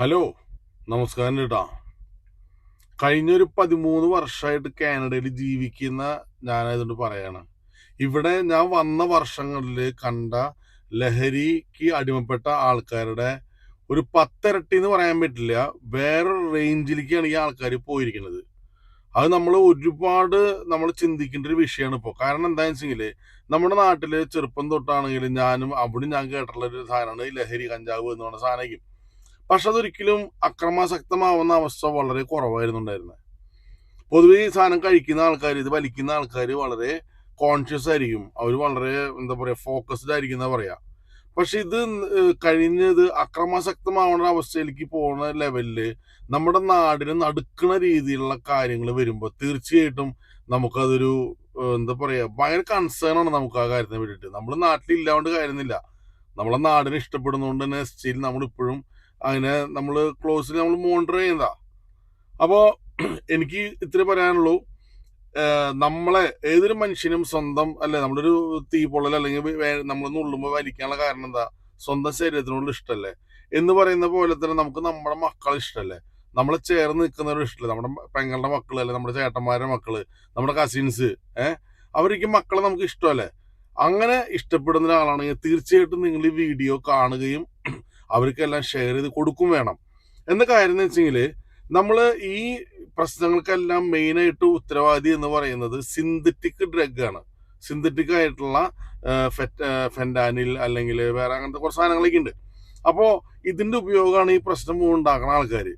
Hello നമസ്കാരം ചേട്ടാ കഴിഞ്ഞൊരു പതിമൂന്ന് വർഷമായിട്ട് കാനഡയിൽ ജീവിക്കുന്ന ഞാനായതുകൊണ്ട് പറയാണ്. ഇവിടെ ഞാൻ വന്ന വർഷങ്ങളിൽ കണ്ട ലഹരിക്ക് അടിമപ്പെട്ട ആൾക്കാരുടെ ഒരു പത്തിരട്ടി എന്ന് പറയാൻ പറ്റില്ല വേറൊരു റേഞ്ചിലേക്കാണ് ഈ ആൾക്കാർ പോയിരിക്കുന്നത്. അത് നമ്മൾ ഒരുപാട് നമ്മൾ ചിന്തിക്കേണ്ട ഒരു വിഷയമാണ് ഇപ്പോൾ. കാരണം എന്താണെന്ന് വെച്ചെങ്കിൽ നമ്മുടെ നാട്ടിൽ ചെറുപ്പം തൊട്ടാണെങ്കിലും ഞാനും അവിടെ ഞാൻ കേട്ടിട്ടുള്ള ഒരു സാധനമാണ് ലഹരി കഞ്ചാവ് എന്ന് പറയുന്ന സാധനം പക്ഷെ അതൊരിക്കലും അക്രമാസക്തമാവുന്ന അവസ്ഥ വളരെ കുറവായിരുന്നു ഉണ്ടായിരുന്നത് പൊതുവെ ഈ സാധനം കഴിക്കുന്ന ആൾക്കാർ ഇത് വലിക്കുന്ന ആൾക്കാർ വളരെ കോൺഷ്യസ് ആയിരിക്കും. അവർ വളരെ എന്താ പറയുക ഫോക്കസ്ഡ് ആയിരിക്കും എന്നാ പറയാ. പക്ഷെ ഇത് കഴിഞ്ഞത് അക്രമാസക്തമാവുന്ന അവസ്ഥയിലേക്ക് പോകുന്ന ലെവലിൽ നമ്മുടെ നാടിന് നടുക്കുന്ന രീതിയിലുള്ള കാര്യങ്ങൾ വരുമ്പോൾ തീർച്ചയായിട്ടും നമുക്കതൊരു എന്താ പറയാ ഭയങ്കര കൺസേൺ ആണ് നമുക്ക് ആ കാര്യത്തിന് വേണ്ടിയിട്ട്. നമ്മൾ നാട്ടിലില്ലാണ്ട് കാര്യമൊന്നുമില്ല നമ്മളെ നാടിനെ ഇഷ്ടപ്പെടുന്നതുകൊണ്ട് തന്നെ സ്റ്റിൽ നമ്മളിപ്പോഴും അതിനെ നമ്മൾ ക്ലോസ്ലി നമ്മൾ മോണിറ്റർ ചെയ്യുന്നതാ. അപ്പോൾ എനിക്ക് ഇത്ര പറയാനുള്ളൂ. നമ്മളെ ഏതൊരു മനുഷ്യനും സ്വന്തം അല്ലെ നമ്മളൊരു തീ പൊള്ളൽ അല്ലെങ്കിൽ നമ്മൾ നുള്ളുമ്പോൾ വലിക്കാനുള്ള കാരണം എന്താ? സ്വന്തം ശരീരത്തിനോട് ഇഷ്ടമല്ലേ എന്ന് പറയുന്ന പോലെ തന്നെ നമുക്ക് നമ്മുടെ മക്കളെ ഇഷ്ടമല്ലേ നമ്മളെ ചേർന്ന് നിൽക്കുന്നവരും ഇഷ്ടമല്ലേ നമ്മുടെ പെങ്ങളുടെ മക്കൾ അല്ലെ നമ്മുടെ ചേട്ടന്മാരുടെ മക്കൾ നമ്മുടെ കസിൻസ് ഏഹ് അവർക്ക് മക്കളെ നമുക്ക് ഇഷ്ടമല്ലേ? അങ്ങനെ ഇഷ്ടപ്പെടുന്ന ഒരാളാണെങ്കിൽ തീർച്ചയായിട്ടും നിങ്ങൾ ഈ വീഡിയോ കാണുകയും അവർക്കെല്ലാം ഷെയർ ചെയ്ത് കൊടുക്കും വേണം. എന്ന കാര്യം എന്ന് വെച്ചെങ്കിൽ നമ്മൾ ഈ പ്രശ്നങ്ങൾക്കെല്ലാം മെയിനായിട്ട് ഉത്തരവാദി എന്ന് പറയുന്നത് സിന്തറ്റിക് ഡ്രഗ് ആണ്. സിന്തറ്റിക് ആയിട്ടുള്ള ഫെൻഡാനിൽ അല്ലെങ്കിൽ വേറെ അങ്ങനത്തെ കുറച്ച് സാധനങ്ങളൊക്കെ ഉണ്ട്. അപ്പോൾ ഇതിന്റെ ഉപയോഗമാണ് ഈ പ്രശ്നം ഉണ്ടാക്കുന്ന ആൾക്കാർ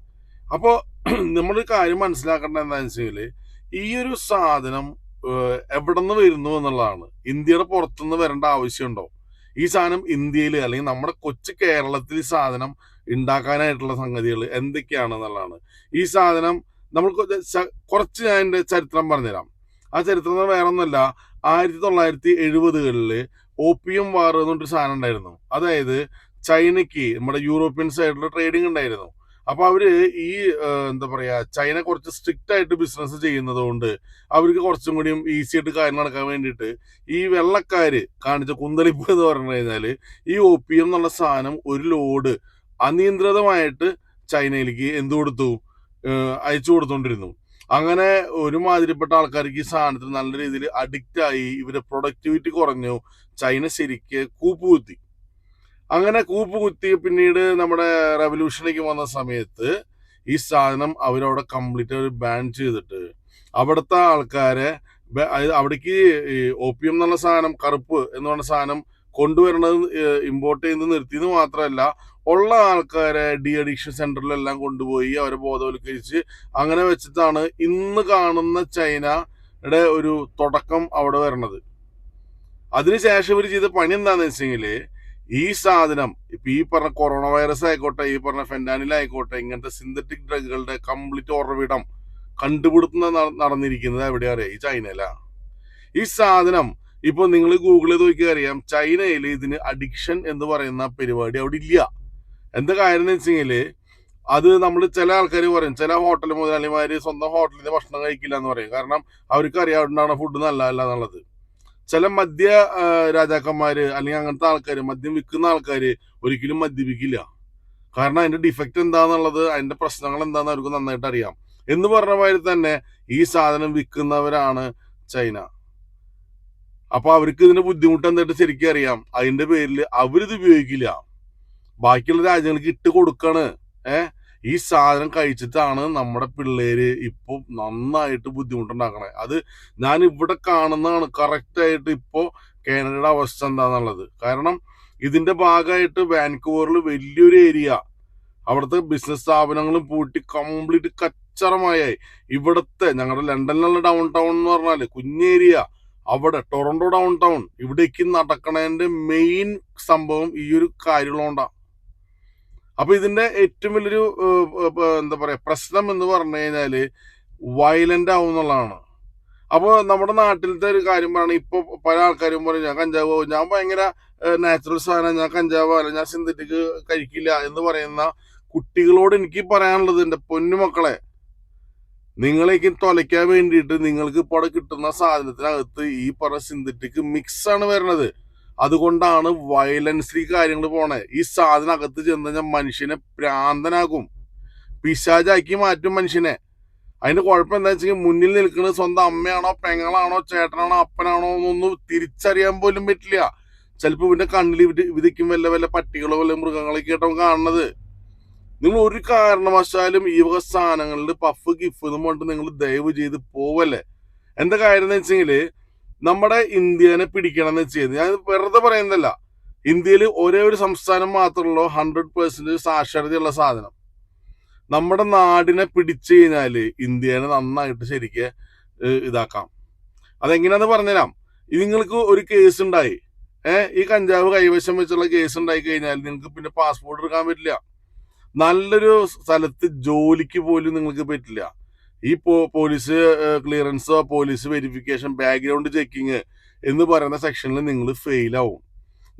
അപ്പോൾ നമ്മളൊരു കാര്യം മനസ്സിലാക്കേണ്ടത് എന്താണെന്ന് വെച്ചാൽ ഈ ഒരു സാധനം എവിടെ നിന്ന് വരുന്നു എന്നുള്ളതാണ്. ഇന്ത്യയുടെ പുറത്തുനിന്ന് വരേണ്ട ആവശ്യമുണ്ടോ? ഈ സാധനം ഇന്ത്യയിൽ അല്ലെങ്കിൽ നമ്മുടെ കൊച്ചു കേരളത്തിൽ സാധനം ഉണ്ടാക്കാനായിട്ടുള്ള സംഗതികൾ എന്തൊക്കെയാണെന്നുള്ളതാണ്. ഈ സാധനം നമ്മൾ കുറച്ച് ഞാൻ എന്റെ ചരിത്രം പറഞ്ഞുതരാം. ആ ചരിത്രം വേറെ ഒന്നുമല്ല ആയിരത്തി തൊള്ളായിരത്തി എഴുപതുകളിൽ ഓപ്പിയം വാർ എന്നൊരു സാധനം ഉണ്ടായിരുന്നു. അതായത് ചൈനയ്ക്ക് നമ്മുടെ യൂറോപ്യൻ സൈഡിൽ ട്രേഡിംഗ് ഉണ്ടായിരുന്നു. അപ്പൊ അവർ ഈ എന്താ പറയാ ചൈന കുറച്ച് സ്ട്രിക്റ്റ് ആയിട്ട് ബിസിനസ് ചെയ്യുന്നത് കൊണ്ട് അവർക്ക് കുറച്ചും കൂടിയും ഈസി ആയിട്ട് കാര്യം നടക്കാൻ വേണ്ടിയിട്ട് ഈ വെള്ളക്കാര് കാണിച്ച കുന്തളിപ്പ് എന്ന് പറഞ്ഞു കഴിഞ്ഞാൽ ഈ ഒ പി എം എന്നുള്ള സാധനം ഒരു ലോഡ് അനിയന്ത്രിതമായിട്ട് ചൈനയിലേക്ക് എന്തു കൊടുത്തു അയച്ചു കൊടുത്തോണ്ടിരുന്നു. അങ്ങനെ ഒരുമാതിരിപ്പെട്ട ആൾക്കാർക്ക് ഈ സാധനത്തിന് നല്ല രീതിയിൽ അഡിക്റ്റ് ആയി ഇവരുടെ പ്രൊഡക്ടിവിറ്റി കുറഞ്ഞു ചൈന ശരിക്ക് കൂപ്പുകുത്തി. അങ്ങനെ കൂപ്പുകുത്തി പിന്നീട് നമ്മുടെ റെവല്യൂഷനിലേക്ക് വന്ന സമയത്ത് ഈ സാധനം അവരവിടെ കംപ്ലീറ്റ് അവർ ബാൻ ചെയ്തിട്ട് അവിടുത്തെ ആൾക്കാരെ അവിടേക്ക് ഓപ്പിയം എന്നുള്ള സാധനം കറുപ്പ് എന്ന് പറഞ്ഞ സാധനം കൊണ്ടുവരണത് ഇമ്പോർട്ട് ചെയ്ത് നിർത്തിയെന്ന് മാത്രമല്ല ഉള്ള ആൾക്കാരെ ഡി അഡിക്ഷൻ സെന്ററിലെല്ലാം കൊണ്ടുപോയി അവരെ ബോധവൽക്കരിച്ച് അങ്ങനെ വെച്ചിട്ടാണ് ഇന്ന് കാണുന്ന ചൈനയുടെ ഒരു തുടക്കം അവിടെ വരണത് അതിനുശേഷം ഇവർ ചെയ്ത പണി എന്താണെന്ന് വെച്ചെങ്കിൽ ഈ സാധനം ഇപ്പൊ ഈ പറഞ്ഞ കൊറോണ വൈറസ് ആയിക്കോട്ടെ ഈ പറഞ്ഞ ഫെൻഡാനിൽ ആയിക്കോട്ടെ ഇങ്ങനത്തെ സിന്തറ്റിക് ഡ്രഗുകളുടെ കംപ്ലീറ്റ് ഉറവിടം കണ്ടുപിടുത്തം നട- നടന്നിരിക്കുന്നത് എവിടെ അറിയാം? ഈ ചൈനയിലാ. ഈ സാധനം ഇപ്പൊ നിങ്ങൾ ഗൂഗിളിൽ നോക്കി അറിയാം. ചൈനയിൽ ഇതിന് അഡിക്ഷൻ എന്ന് പറയുന്ന പരിപാടി അവിടെ ഇല്ല. എന്താ കാര്യം എന്ന് വെച്ചെങ്കിൽ അത് നമ്മൾ ചില ആൾക്കാർ പറയും ചില ഹോട്ടൽ മുതലാളിമാര് സ്വന്തം ഹോട്ടലിൽ ഭക്ഷണം കഴിക്കില്ല എന്ന് പറയും. കാരണം അവർക്ക് അറിയാവുന്നതാണ് ഫുഡ് നല്ലതല്ല എന്നുള്ളത്. ചില മദ്യ രാജാക്കന്മാര് അല്ലെങ്കിൽ അങ്ങനത്തെ ആൾക്കാര് മദ്യം വിൽക്കുന്ന ആൾക്കാര് ഒരിക്കലും മദ്യപിക്കില്ല. കാരണം അതിന്റെ ഡിഫക്റ്റ് എന്താന്നുള്ളത് അതിന്റെ പ്രശ്നങ്ങൾ എന്താന്ന് അവർക്ക് നന്നായിട്ട് അറിയാം. എന്ന് പറഞ്ഞ മാതിരി തന്നെ ഈ സാധനം വിൽക്കുന്നവരാണ് ചൈന. അപ്പൊ അവർക്ക് ഇതിന്റെ ബുദ്ധിമുട്ട് എന്തായിട്ട് ശരിക്കും അറിയാം. അതിന്റെ പേരിൽ അവരിത് ഉപയോഗിക്കില്ല. ബാക്കിയുള്ള രാജ്യങ്ങൾക്ക് ഇട്ട് കൊടുക്കാണ്. ഏ? ഈ സാധനം കഴിച്ചിട്ടാണ് നമ്മുടെ പിള്ളേര് ഇപ്പൊ നന്നായിട്ട് ബുദ്ധിമുട്ടുണ്ടാക്കണേ. അത് ഞാൻ ഇവിടെ കാണുന്നതാണ് കറക്റ്റ് ആയിട്ട് ഇപ്പോ കാനഡയുടെ അവസ്ഥ എന്താന്നുള്ളത്. കാരണം ഇതിന്റെ ഭാഗമായിട്ട് വാൻകൂവറിൽ വലിയൊരു ഏരിയ അവിടുത്തെ ബിസിനസ് സ്ഥാപനങ്ങളും പൂട്ടി കംപ്ലീറ്റ് കച്ചറമായി ഇവിടുത്തെ ഞങ്ങളുടെ ലണ്ടനിലുള്ള ഡൗൺ ടൗൺ എന്ന് പറഞ്ഞാൽ കുഞ്ഞേരിയ അവിടെ ടൊറന്റോ ഡൗൺ ടൗൺ ഇവിടേക്ക് നടക്കണതിന്റെ മെയിൻ സംഭവം ഈ ഒരു കാര്യമുള്ളതുകൊണ്ടാ അപ്പൊ ഇതിന്റെ ഏറ്റവും വലിയൊരു എന്താ പറയാ പ്രശ്നം എന്ന് പറഞ്ഞു കഴിഞ്ഞാൽ വയലന്റ് ആവുന്നുള്ളതാണ് അപ്പോൾ നമ്മുടെ നാട്ടിലത്തെ ഒരു കാര്യം പറയണ ഇപ്പൊ പല ആൾക്കാരും പറയും ഞാൻ കഞ്ചാവ് ഞാൻ ഭയങ്കര നാച്ചുറൽ സാധനം ഞാൻ കഞ്ചാവ് അല്ല ഞാൻ സിന്തറ്റിക് കഴിക്കില്ല എന്ന് പറയുന്ന കുട്ടികളോട് എനിക്ക് പറയാനുള്ളത് എന്റെ പൊന്നുമക്കളെ നിങ്ങളേക്ക് തൊലയ്ക്കാൻ വേണ്ടിയിട്ട് നിങ്ങൾക്ക് ഇപ്പോൾ കിട്ടുന്ന സാധനത്തിനകത്ത് ഈ പറഞ്ഞ സിന്തറ്റിക് മിക്സ് ആണ് വരുന്നത്. അതുകൊണ്ടാണ് വയലൻസിലേക്ക് കാര്യങ്ങൾ പോണേ. ഈ സാധനം അകത്ത് ചെന്ന് കഴിഞ്ഞാൽ മനുഷ്യനെ പ്രാന്തനാക്കും. പിശാചാക്കി മാറ്റും മനുഷ്യനെ. അതിന്റെ കുഴപ്പം എന്താ വെച്ചാൽ മുന്നിൽ നിൽക്കുന്നത് സ്വന്തം അമ്മയാണോ പെങ്ങളാണോ ചേട്ടനാണോ അപ്പനാണോ എന്നൊന്നും തിരിച്ചറിയാൻ പോലും പറ്റില്ല. ചിലപ്പോൾ ഇവന്റെ കണ്ണിൽ വിധ വിധിക്കും വല്ല വല്ല പട്ടികളോ വല്ല മൃഗങ്ങളൊക്കെ ആയിട്ടോ കാണുന്നത്. നിങ്ങൾ ഒരു കാരണവശാലും ഈ വക സാധനങ്ങളിൽ പഫ് ഗിഫ് എന്നും പറഞ്ഞിട്ട് നിങ്ങൾ ദയവ് ചെയ്ത് പോവല്ലേ. എന്താ കാര്യം എന്ന് വെച്ചെങ്കിൽ നമ്മുടെ ഇന്ത്യനെ പിടിക്കണം എന്ന് വെച്ച് കഴിഞ്ഞാൽ ഞാൻ വെറുതെ പറയുന്നതല്ല. ഇന്ത്യയിൽ ഒരേ ഒരു സംസ്ഥാനം മാത്രമല്ലോ ഹൺഡ്രഡ് പേഴ്സന്റേജ് സാക്ഷരതയുള്ള സാധനം. നമ്മുടെ നാടിനെ പിടിച്ചു കഴിഞ്ഞാൽ ഇന്ത്യനെ നന്നായിട്ട് ശരിക്ക് ഇതാക്കാം. അതെങ്ങനെയാന്ന് പറഞ്ഞുതരാം. നിങ്ങൾക്ക് ഒരു കേസ് ഉണ്ടായി. ഏഹ് ഈ കഞ്ചാവ് കൈവശം വെച്ചുള്ള കേസ് ഉണ്ടായി കഴിഞ്ഞാൽ നിങ്ങൾക്ക് പിന്നെ പാസ്പോർട്ട് എടുക്കാൻ പറ്റില്ല. നല്ലൊരു സ്ഥലത്ത് ജോലിക്ക് പോലും നിങ്ങൾക്ക് പറ്റില്ല. ഈ പോലീസ് ക്ലിയറൻസോ പോലീസ് വെരിഫിക്കേഷൻ ബാക്ക്ഗ്രൗണ്ട് ചെക്കിങ് എന്ന് പറയുന്ന സെക്ഷനിൽ നിങ്ങൾ ഫെയിൽ ആവും.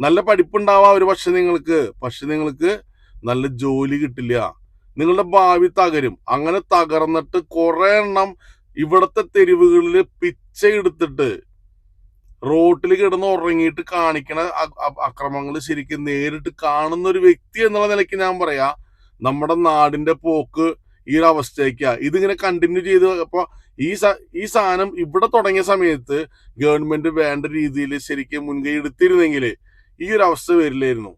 നല്ല പഠിപ്പുണ്ടാവാം ഒരു പക്ഷെ നിങ്ങൾക്ക്. പക്ഷെ നിങ്ങൾക്ക് നല്ല ജോലി കിട്ടില്ല. നിങ്ങളുടെ ഭാവി തകരും. അങ്ങനെ തകർന്നിട്ട് കുറെ എണ്ണം ഇവിടുത്തെ തെരുവുകളിൽ പിച്ച എടുത്തിട്ട് റോട്ടിൽ കിടന്ന് ഉറങ്ങിയിട്ട് കാണിക്കണ അക്രമങ്ങൾ ശരിക്കും നേരിട്ട് കാണുന്ന ഒരു വ്യക്തി എന്നുള്ള നിലയ്ക്ക് ഞാൻ പറയാ നമ്മുടെ നാടിന്റെ പോക്ക് ഈ ഒരു അവസ്ഥയ്ക്കാ. ഇതിങ്ങനെ കണ്ടിന്യൂ ചെയ്ത് അപ്പൊ ഈ ഈ സാധനം ഇവിടെ തുടങ്ങിയ സമയത്ത് ഗവൺമെന്റ് വേണ്ട രീതിയിൽ ശരിക്കും മുൻകൈ എടുത്തിരുന്നെങ്കിൽ ഈ ഒരു അവസ്ഥ വരില്ലായിരുന്നു.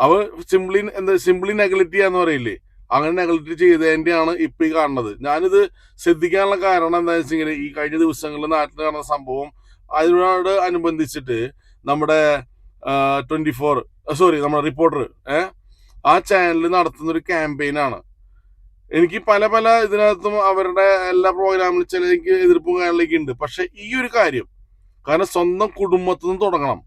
അവ സിംപ്ലി എന്താ സിംപ്ലി നെഗലിറ്റി എന്ന് പറയില്ലേ? അങ്ങനെ നെഗലിറ്റി ചെയ്തതിന്റെയാണ് ഇപ്പൊ ഈ കാണുന്നത്. ഞാനിത് ശ്രദ്ധിക്കാനുള്ള കാരണം എന്താ വെച്ചെങ്കിൽ ഈ കഴിഞ്ഞ ദിവസങ്ങളിൽ നാട്ടിൽ നടന്ന സംഭവം അതിനോട് അനുബന്ധിച്ചിട്ട് നമ്മുടെ ട്വന്റി ഫോർ സോറി നമ്മുടെ റിപ്പോർട്ടർ ഏഹ് ആ ചാനൽ നടത്തുന്ന ഒരു ക്യാമ്പയിനാണ് എനിക്ക് പല പല ഇതിനകത്തും അവരുടെ എല്ലാ പ്രോഗ്രാമിലും ചില എനിക്ക് എതിർപ്പും കാര്യങ്ങളൊക്കെ ഉണ്ട്. പക്ഷെ ഈ ഒരു കാര്യം കാരണം സ്വന്തം കുടുംബത്തിൽ നിന്ന് തുടങ്ങണം.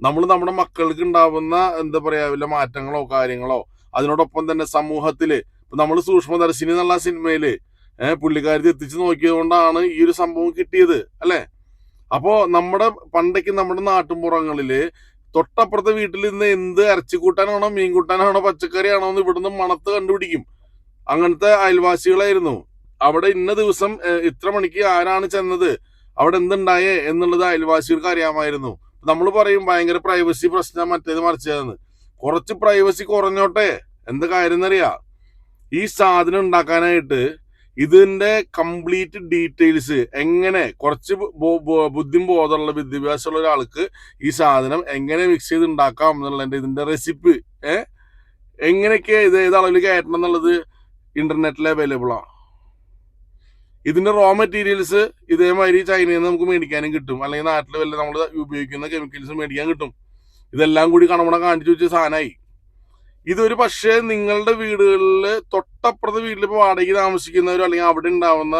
നമ്മൾ നമ്മുടെ മക്കൾക്ക് ഉണ്ടാവുന്ന എന്താ പറയാ വല്ല മാറ്റങ്ങളോ കാര്യങ്ങളോ അതിനോടൊപ്പം തന്നെ സമൂഹത്തിൽ ഇപ്പൊ നമ്മൾ സൂക്ഷ്മദർശിനി എന്നുള്ള സിനിമയിൽ ഏഹ് പുള്ളിക്കാരത്തി എത്തിച്ചു നോക്കിയത് കൊണ്ടാണ് ഈ ഒരു സംഭവം കിട്ടിയത് അല്ലെ? അപ്പോ നമ്മുടെ പണ്ടേക്ക് നമ്മുടെ നാട്ടുമ്പുറങ്ങളിൽ തൊട്ടപ്പുറത്തെ വീട്ടിൽ നിന്ന് എന്ത് ഇറച്ചി കൂട്ടാനാണോ മീൻ കൂട്ടാനാണോ പച്ചക്കറി ആണോ എന്ന് ഇവിടുന്ന് മണത്ത് കണ്ടുപിടിക്കും. അങ്ങനത്തെ അയൽവാസികളായിരുന്നു. അവിടെ ഇന്ന ദിവസം ഇത്ര മണിക്ക് ആരാണ് ചെന്നത്? അവിടെ എന്തുണ്ടായേ എന്നുള്ളത് അയൽവാസികൾക്ക് അറിയാമായിരുന്നു. നമ്മൾ പറയും ഭയങ്കര പ്രൈവസി പ്രശ്നം മറ്റേത് മറിച്ചതെന്ന് കുറച്ച് പ്രൈവസി കുറഞ്ഞോട്ടെ? എന്ത് കാര്യം എന്നറിയാ? ഈ സാധനം ഉണ്ടാക്കാനായിട്ട് ഇതിന്റെ കംപ്ലീറ്റ് ഡീറ്റെയിൽസ് എങ്ങനെ കുറച്ച് ബുദ്ധിം ബോധമുള്ള വിദ്യാഭ്യാസമുള്ള ഒരാൾക്ക് ഈ സാധനം എങ്ങനെ മിക്സ് ചെയ്ത് ഉണ്ടാക്കാം എന്നുള്ളതിന്റെ ഇതിന്റെ റെസിപ്പി ഏഹ് എങ്ങനെയൊക്കെ ഇത് ഏത് അളവിൽ കയറ്റണം എന്നുള്ളത് ഇന്റർനെറ്റിൽ അവൈലബിൾ ആണ് ഇതിന്റെ റോ മെറ്റീരിയൽസ് ഇതേമാതിരി ചൈനയിൽ നിന്ന് നമുക്ക് മേടിക്കാനും കിട്ടും. അല്ലെങ്കിൽ നാട്ടിൽ വല്ല നമ്മൾ ഉപയോഗിക്കുന്ന കെമിക്കൽസ് മേടിക്കാൻ കിട്ടും. ഇതെല്ലാം കൂടി കണമണ കാണിച്ചു വെച്ച സാധനമായി ഇതൊരു പക്ഷേ നിങ്ങളുടെ വീടുകളിൽ തൊട്ടപ്പുറത്തെ വീട്ടിൽ ഇപ്പോൾ വാടകയ്ക്ക് താമസിക്കുന്നവരോ അല്ലെങ്കിൽ അവിടെ ഉണ്ടാവുന്ന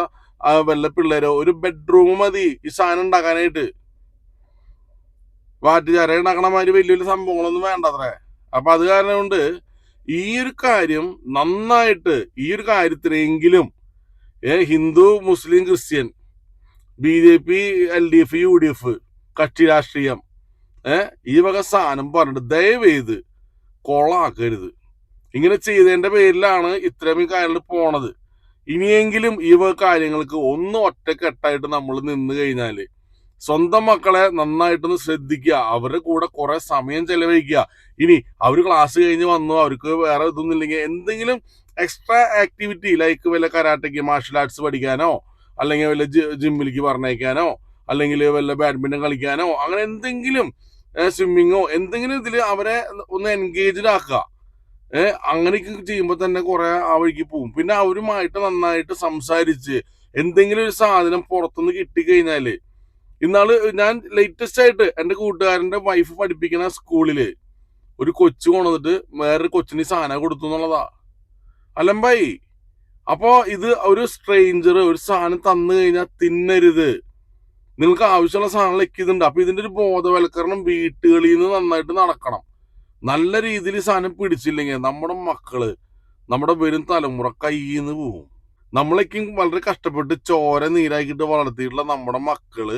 വല്ല പിള്ളേരോ ഒരു ബെഡ്റൂം മതി ഈ സാധനം ഉണ്ടാക്കാനായിട്ട്. വാറ്റുചാര ഉണ്ടാക്കണ മാതിരി വലിയ വലിയ സംഭവങ്ങളൊന്നും വേണ്ടത്രേ. അപ്പൊ അത് കാരണം കൊണ്ട് ഈ ഒരു കാര്യം നന്നായിട്ട് ഈ ഒരു കാര്യത്തിനെങ്കിലും Hindu Muslim Christian B J P L D F U D F കക്ഷി രാഷ്ട്രീയം ഏ ഈ വക സാധനം പറഞ്ഞിട്ട് ദയവേത് കൊളാക്കരുത്. ഇങ്ങനെ ചെയ്തതിന്റെ പേരിലാണ് ഇത്രയും കാര്യങ്ങൾ പോണത്. ഇനിയെങ്കിലും ഈ വക കാര്യങ്ങൾക്ക് ഒന്ന് ഒറ്റക്കെട്ടായിട്ട് നമ്മൾ നിന്ന് കഴിഞ്ഞാൽ സ്വന്തം മക്കളെ നന്നായിട്ടൊന്ന് ശ്രദ്ധിക്കുക. അവരുടെ കൂടെ കുറെ സമയം ചെലവഴിക്കുക. ഇനി അവർ ക്ലാസ് കഴിഞ്ഞ് വന്നു അവർക്ക് വേറെ ഇതൊന്നും ഇല്ലെങ്കിൽ എന്തെങ്കിലും എക്സ്ട്രാ ആക്ടിവിറ്റി ലൈക്ക് വല്ല കരാട്ടയ്ക്ക് മാർഷൽ ആർട്സ് പഠിക്കാനോ അല്ലെങ്കിൽ വല്ല ജിമ്മിലേക്ക് പറഞ്ഞയക്കാനോ അല്ലെങ്കിൽ വല്ല ബാഡ്മിന്റൺ കളിക്കാനോ അങ്ങനെ എന്തെങ്കിലും സ്വിമ്മിങ്ങോ എന്തെങ്കിലും ഇതിൽ അവരെ ഒന്ന് എൻഗേജ്ഡ് ആക്കുക. ഏഹ് അങ്ങനെയൊക്കെ ചെയ്യുമ്പോൾ തന്നെ കുറെ ആ വഴിക്ക് പോകും പിന്നെ അവരുമായിട്ട് നന്നായിട്ട് സംസാരിച്ച് എന്തെങ്കിലും ഒരു സാധനം പുറത്തുനിന്ന് കിട്ടിക്കഴിഞ്ഞാൽ ഇന്നാൾ ഞാൻ ലേറ്റസ്റ്റ് ആയിട്ട് എന്റെ കൂട്ടുകാരന്റെ വൈഫ് പഠിപ്പിക്കുന്ന സ്കൂളിൽ ഒരു കൊച്ചു കൊണ്ടുവന്നിട്ട് വേറൊരു കൊച്ചിന് സാധനം കൊടുത്തു എന്നുള്ളതാ. അലമ്പായി അപ്പോ ഇത് ഒരു സ്ട്രേഞ്ചർ ഒരു സാധനം തന്നു കഴിഞ്ഞാൽ തിന്നരുത്. നിങ്ങൾക്ക് ആവശ്യമുള്ള സാധനം ലക്കിയതുണ്ട് അപ്പൊ ഇതിന്റെ ഒരു ബോധവൽക്കരണം വീട്ടുകളിൽ നിന്ന് നന്നായിട്ട് നടക്കണം. നല്ല രീതിയിൽ സാധനം പിടിച്ചില്ലെങ്കിൽ നമ്മുടെ മക്കൾ നമ്മുടെ വരും തലമുറ കയ്യിൽ നിന്ന് പോവും. നമ്മളേക്കും വളരെ കഷ്ടപ്പെട്ട് ചോര നീരാക്കിയിട്ട് വളർത്തിയിട്ടുള്ള നമ്മുടെ മക്കൾ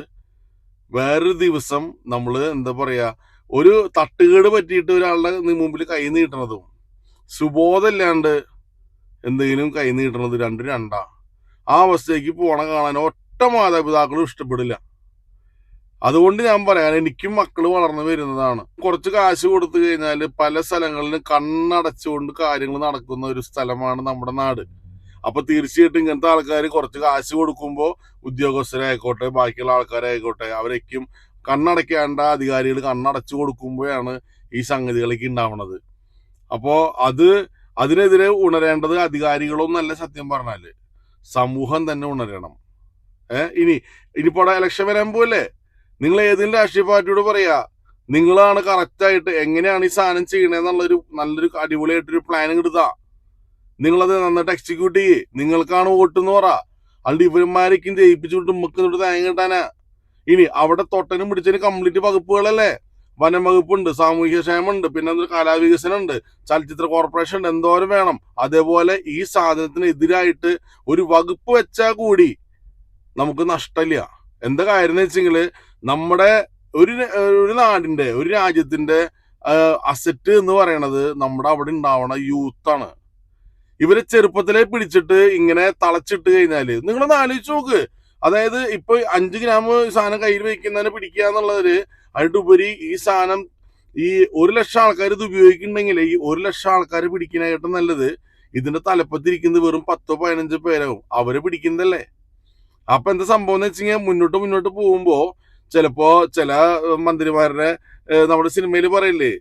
വേറൊരു ദിവസം നമ്മൾ എന്താ പറയാ ഒരു തട്ടുകേട് പറ്റിയിട്ട് ഒരാളുടെ മുമ്പിൽ കൈ നീട്ടണതും സുബോധമില്ലാണ്ട് എന്തെങ്കിലും കൈ നീട്ടണത് രണ്ടും രണ്ടാ. ആ അവസ്ഥയ്ക്ക് പോണ കാണാൻ ഒറ്റ മാതാപിതാക്കളും ഇഷ്ടപ്പെടില്ല. അതുകൊണ്ട് ഞാൻ പറയാൻ എനിക്കും മക്കൾ വളർന്നു വരുന്നതാണ്. കുറച്ച് കാശ് കൊടുത്തു കഴിഞ്ഞാൽ പല സ്ഥലങ്ങളിലും കണ്ണടച്ചുകൊണ്ട് കാര്യങ്ങൾ നടക്കുന്ന ഒരു സ്ഥലമാണ് നമ്മുടെ നാട്. അപ്പൊ തീർച്ചയായിട്ടും ഇങ്ങനത്തെ ആൾക്കാർ കുറച്ച് കാശ് കൊടുക്കുമ്പോൾ ഉദ്യോഗസ്ഥരായിക്കോട്ടെ ബാക്കിയുള്ള ആൾക്കാരായിക്കോട്ടെ അവരേക്കും കണ്ണടയ്ക്കേണ്ട അധികാരികൾ കണ്ണടച്ചു കൊടുക്കുമ്പോഴാണ് ഈ സംഗതികളൊക്കെ ഉണ്ടാവുന്നത് അപ്പോ അത് അതിനെതിരെ ഉണരേണ്ടത് അധികാരികളൊന്നല്ല സത്യം പറഞ്ഞാൽ സമൂഹം തന്നെ ഉണരണം. ഏഹ് ഇനി ഇനിയിപ്പോ അവിടെ ഇലക്ഷൻ വരാൻ പോവല്ലേ? നിങ്ങൾ ഏതെങ്കിലും രാഷ്ട്രീയ പാർട്ടിയോട് പറയാ നിങ്ങളാണ് കറക്റ്റായിട്ട് എങ്ങനെയാണ് ഈ സാധനം ചെയ്യണേന്നുള്ളൊരു നല്ലൊരു അടിപൊളിയായിട്ടൊരു പ്ലാനിങ് എടുത്താ നിങ്ങളത് നന്നായിട്ട് എക്സിക്യൂട്ട് ചെയ്യേ. നിങ്ങൾക്കാണ് വോട്ട് എന്ന് പറ. അല്ല ഇവന്മാരേക്കും ജയിപ്പിച്ചു വിട്ട് നമുക്ക് കിട്ടാനാ. ഇനി അവിടെ തൊട്ടനും പിടിച്ചതിന് കംപ്ലീറ്റ് വകുപ്പുകളല്ലേ? വനം വകുപ്പുണ്ട് സാമൂഹ്യ ക്ഷേമമുണ്ട് പിന്നെ എന്തൊരു കലാവികസനം ഉണ്ട് ചലച്ചിത്ര കോർപ്പറേഷൻ ഉണ്ട് എന്തോരം വേണം. അതേപോലെ ഈ സാധനത്തിന് എതിരായിട്ട് ഒരു വകുപ്പ് വെച്ചാൽ കൂടി നമുക്ക് നഷ്ടമില്ല. എന്താ കാര്യം എന്ന് വെച്ചെങ്കിൽ നമ്മുടെ ഒരു ഒരു നാടിന്റെ ഒരു രാജ്യത്തിന്റെ അസറ്റ് എന്ന് പറയണത് നമ്മുടെ അവിടെ ഉണ്ടാവണ യൂത്താണ് ഇവരെ ചെറുപ്പത്തിലെ പിടിച്ചിട്ട് ഇങ്ങനെ തളച്ചിട്ട് കഴിഞ്ഞാൽ നിങ്ങളൊന്ന് ആലോചിച്ച് നോക്ക്. അതായത് ഇപ്പൊ അഞ്ച് ഗ്രാം സാധനം കയ്യിൽ വെക്കുന്നതിന് പിടിക്കുക എന്നുള്ളതിൽ അതിനുപരി ഈ സാധനം ഈ ഒരു ലക്ഷം ആൾക്കാർ ഇത് ഉപയോഗിക്കുന്നുണ്ടെങ്കിൽ ഈ ഒരു ലക്ഷം ആൾക്കാർ പിടിക്കുന്നതായിട്ട് നല്ലത്. ഇതിന്റെ തലപ്പത്തിരിക്കുന്നത് വെറും പത്തോ പതിനഞ്ചോ പേരാകും അവരെ പിടിക്കുന്നതല്ലേ. അപ്പൊ എന്താ സംഭവം എന്ന് വെച്ചാൽ മുന്നോട്ട് മുന്നോട്ട് പോകുമ്പോ ചിലപ്പോ ചില മന്ത്രിമാരുടെ നമ്മുടെ സിനിമയിൽ പറയില്ലേ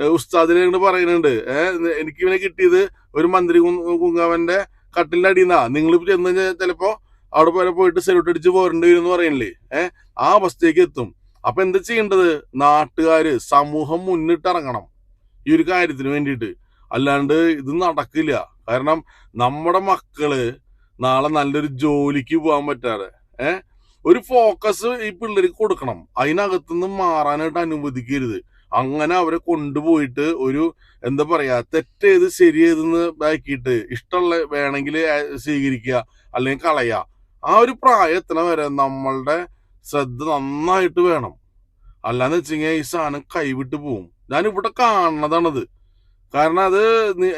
ഉസ്താദിനെ ഇങ്ങോട്ട് പറയുന്നുണ്ട്. ഏഹ് എനിക്ക് ഇവനെ കിട്ടിയത് ഒരു മന്ത്രി കുങ്കാവന്റെ കട്ടിലിന്റെ അടിയുന്നാ. നിങ്ങൾ ചെന്ന് കഴിഞ്ഞാൽ ചിലപ്പോ അവിടെ പോലെ പോയിട്ട് സെലൂട്ട് അടിച്ച് പോരേണ്ടി വരും എന്ന് പറയണില്ലേ? ഏഹ് ആ അവസ്ഥയ്ക്ക് എത്തും. അപ്പൊ എന്താ ചെയ്യേണ്ടത്? നാട്ടുകാര് സമൂഹം മുന്നിട്ടിറങ്ങണം ഈ ഒരു കാര്യത്തിന് വേണ്ടിയിട്ട്. അല്ലാണ്ട് ഇത് നടക്കില്ല. കാരണം നമ്മുടെ മക്കൾ നാളെ നല്ലൊരു ജോലിക്ക് പോകാൻ പറ്റാതെ ഏഹ് ഒരു ഫോക്കസ് ഈ പിള്ളേർക്ക് കൊടുക്കണം. അതിനകത്തുനിന്ന് മാറാനായിട്ട് അനുവദിക്കരുത്. അങ്ങനെ അവരെ കൊണ്ടുപോയിട്ട് ഒരു എന്താ പറയാ തെറ്റേത് ശരിയേതെന്ന് ബാക്കിയിട്ട് ഇഷ്ടമുള്ള വേണമെങ്കിൽ സ്വീകരിക്കുക അല്ലെങ്കിൽ കളയുക. ആ ഒരു പ്രായം വരെ നമ്മളുടെ ശ്രദ്ധ നന്നായിട്ട് വേണം. അല്ലാന്ന് വെച്ച് കഴിഞ്ഞാൽ ഈ സാധനം കൈവിട്ട് പോവും. ഞാൻ ഇവിടെ കാണുന്നതാണത്. കാരണം അത്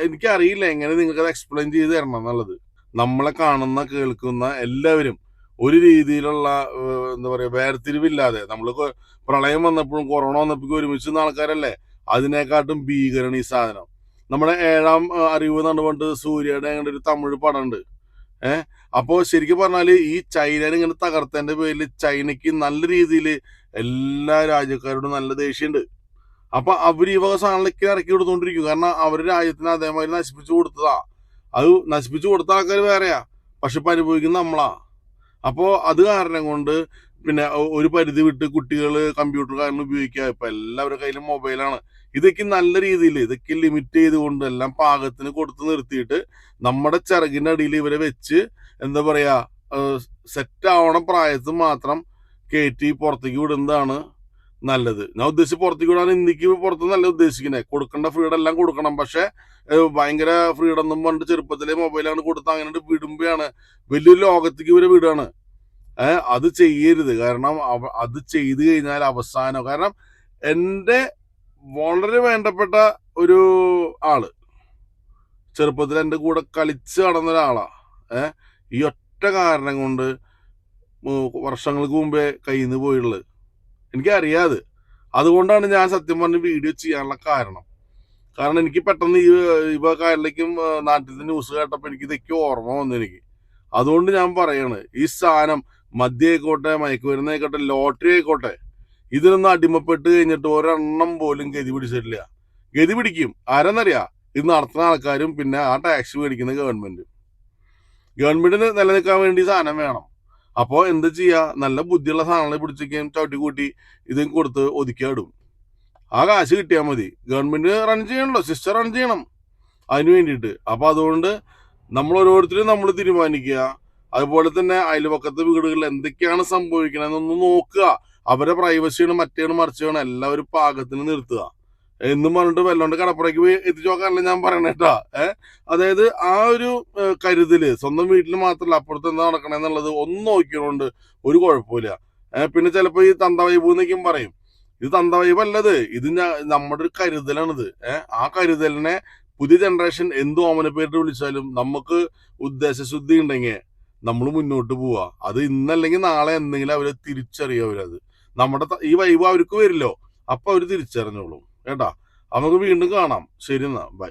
എനിക്കറിയില്ല എങ്ങനെ നിങ്ങൾക്ക് അത് എക്സ്പ്ലെയിൻ ചെയ്ത് തരണം എന്നുള്ളത്. നമ്മളെ കാണുന്ന കേൾക്കുന്ന എല്ലാവരും ഒരു രീതിയിലുള്ള എന്താ പറയാ വേർതിരിവില്ലാതെ. നമ്മൾ പ്രളയം വന്നപ്പോഴും കൊറോണ വന്നപ്പോഴും ഒരുമിച്ച് നിന്ന ആൾക്കാരല്ലേ? അതിനെക്കാട്ടും ഭീകരണ ഈ സാധനം. നമ്മുടെ ഏഴാം അറിവ് എന്ന് പറഞ്ഞുകൊണ്ട് സൂര്യയുടെ അങ്ങനെ ഒരു തമിഴ് പടമുണ്ട് ഏഹ് അപ്പോ ശരിക്കും പറഞ്ഞാൽ ഈ ചൈനനെ ഇങ്ങനെ തകർത്തതിന്റെ പേരിൽ ചൈനയ്ക്ക് നല്ല രീതിയിൽ എല്ലാ രാജ്യക്കാരോടും നല്ല ദേഷ്യമുണ്ട് അപ്പൊ അവർ ഈ വക സാധനങ്ങളൊക്കെ ഇറക്കി കൊടുത്തോണ്ടിരിക്കും. കാരണം അവരുടെ രാജ്യത്തിന് അതേമാതിരി നശിപ്പിച്ചു കൊടുത്തതാ. അത് നശിപ്പിച്ചു കൊടുത്ത ആൾക്കാർ വേറെയാ. പക്ഷെ ഇപ്പൊ അനുഭവിക്കുന്ന നമ്മളാ. അപ്പോ അത് കാരണം കൊണ്ട് പിന്നെ ഒരു പരിധി വിട്ട് കുട്ടികൾ കമ്പ്യൂട്ടർ കാരണം ഉപയോഗിക്കുക ഇപ്പൊ എല്ലാവരുടെ കയ്യിലും മൊബൈലാണ് ഇതൊക്കെ നല്ല രീതിയിൽ ഇതൊക്കെ ലിമിറ്റ് ചെയ്തുകൊണ്ട് എല്ലാം പാകത്തിന് കൊടുത്ത് നിർത്തിയിട്ട് നമ്മുടെ ചിറകിന്റെ അടിയിൽ ഇവരെ വെച്ച് എന്താ പറയാ സെറ്റ് ആവണ പ്രായത്തിൽ മാത്രം കയറ്റി പുറത്തേക്ക് വിടുന്നതാണ് നല്ലത്. ഞാൻ ഉദ്ദേശിച്ച് പുറത്തേക്ക് വിടാൻ ഇന്ത്യയ്ക്ക് പുറത്ത് നല്ല ഉദ്ദേശിക്കുന്നത് കൊടുക്കേണ്ട ഫ്രീഡം എല്ലാം കൊടുക്കണം. പക്ഷെ ഭയങ്കര ഫ്രീഡം എന്നും പറഞ്ഞിട്ട് ചെറുപ്പത്തിലെ മൊബൈലാണ് കൊടുത്ത് അങ്ങനെ വിടുമ്പോഴാണ് വലിയൊരു ലോകത്തേക്ക് ഇവരെ വിടുകയാണ് ഏഹ് അത് ചെയ്യരുത്. കാരണം അത് ചെയ്തു കഴിഞ്ഞാൽ അവസാനം. കാരണം എന്റെ വളരെ വേണ്ടപ്പെട്ട ഒരു ആൾ ചെറുപ്പത്തിൽ എന്റെ കൂടെ കളിച്ച് നടന്ന ഒരാളാ. ഏഹ് ഈ ഒറ്റ കാരണം കൊണ്ട് വർഷങ്ങൾക്ക് മുമ്പേ കയ്യിൽ നിന്ന് പോയിട്ടുള്ളത്. എനിക്കറിയാത്. അതുകൊണ്ടാണ് ഞാൻ സത്യം പറഞ്ഞ് വീഡിയോ ചെയ്യാനുള്ള കാരണം. കാരണം എനിക്ക് പെട്ടെന്ന് ഈ ഇവ കാര്യത്തിലേക്കും നാട്ടിലത്തെ ന്യൂസ് കേട്ടപ്പോൾ എനിക്ക് ഇതൊക്കെ ഓർമ്മ വന്നു എനിക്ക്. അതുകൊണ്ട് ഞാൻ പറയാണ് ഈ സാധനം മദ്യ ആയിക്കോട്ടെ മയക്കുമരുന്ന് ആയിക്കോട്ടെ ലോട്ടറി ആയിക്കോട്ടെ ഇതിനൊന്നും അടിമപ്പെട്ട് കഴിഞ്ഞിട്ട് ഒരെണ്ണം പോലും ഗതി പിടിച്ചിട്ടില്ല. ഗതി പിടിക്കും. ആരെന്നറിയാ? ഇത് നടത്തുന്ന ആൾക്കാരും പിന്നെ ആ ടാക്സ് മേടിക്കുന്ന ഗവൺമെന്റ്. ഗവൺമെന്റിന് നിലനിൽക്കാൻ വേണ്ടി സാധനം വേണം. അപ്പോൾ എന്ത് ചെയ്യാ? നല്ല ബുദ്ധിയുള്ള സാധനങ്ങളെ പിടിച്ചേക്കും ചവിട്ടി കൂട്ടി ഇതും കൊടുത്ത് ഒതുക്കിയാടും ആ കാശ് കിട്ടിയാൽ മതി. ഗവൺമെന്റ് റൺ ചെയ്യണല്ലോ സിസ്റ്റർ റൺ ചെയ്യണം. അതിന് വേണ്ടിയിട്ട്. അപ്പൊ അതുകൊണ്ട് നമ്മൾ ഓരോരുത്തരും നമ്മൾ തീരുമാനിക്കുക. അതുപോലെ തന്നെ അയൽപക്കത്തെ വീടുകളിൽ എന്തൊക്കെയാണ് സംഭവിക്കണമെന്നൊന്ന് നോക്കുക. അവരെ പ്രൈവസിയാണ് മറ്റേണ് മറിച്ചാണ് എല്ലാവരും പാകത്തിന് നിർത്തുക. എന്നും പറഞ്ഞിട്ട് വെല്ലോണ്ട് കടപ്പുറയ്ക്ക് പോയി എത്തിച്ചു നോക്കാനല്ല ഞാൻ പറയണേ കേട്ടോ ഏഹ് അതായത് ആ ഒരു കരുതൽ സ്വന്തം വീട്ടിൽ മാത്രമല്ല അപ്പുറത്ത് എന്താ നടക്കണെന്നുള്ളത് ഒന്ന് നോക്കിയതുകൊണ്ട് ഒരു കുഴപ്പമില്ല പിന്നെ ചിലപ്പോ ഈ തന്ത വൈബ് എന്നൊക്കെയും പറയും. ഇത് തന്ത വൈബ് അല്ലത് ഇത് നമ്മുടെ ഒരു കരുതലാണിത്. ഏഹ് ആ കരുതലിനെ പുതിയ ജനറേഷൻ എന്ത് ഓമന പേരിട്ട് വിളിച്ചാലും നമുക്ക് ഉദ്ദേശശുദ്ധി ഉണ്ടെങ്കിൽ നമ്മൾ മുന്നോട്ട് പോവാ. അത് ഇന്നല്ലെങ്കിൽ നാളെ എന്തെങ്കിലും അവരെ തിരിച്ചറിയും അവരത്. നമ്മുടെ ഈ വൈബ് അവർക്ക് വരില്ലോ അപ്പൊ അവർ തിരിച്ചറിഞ്ഞോളും. കേട്ടാ? നമുക്ക് വീണ്ടും കാണാം. ശരി എന്നാ ബൈ.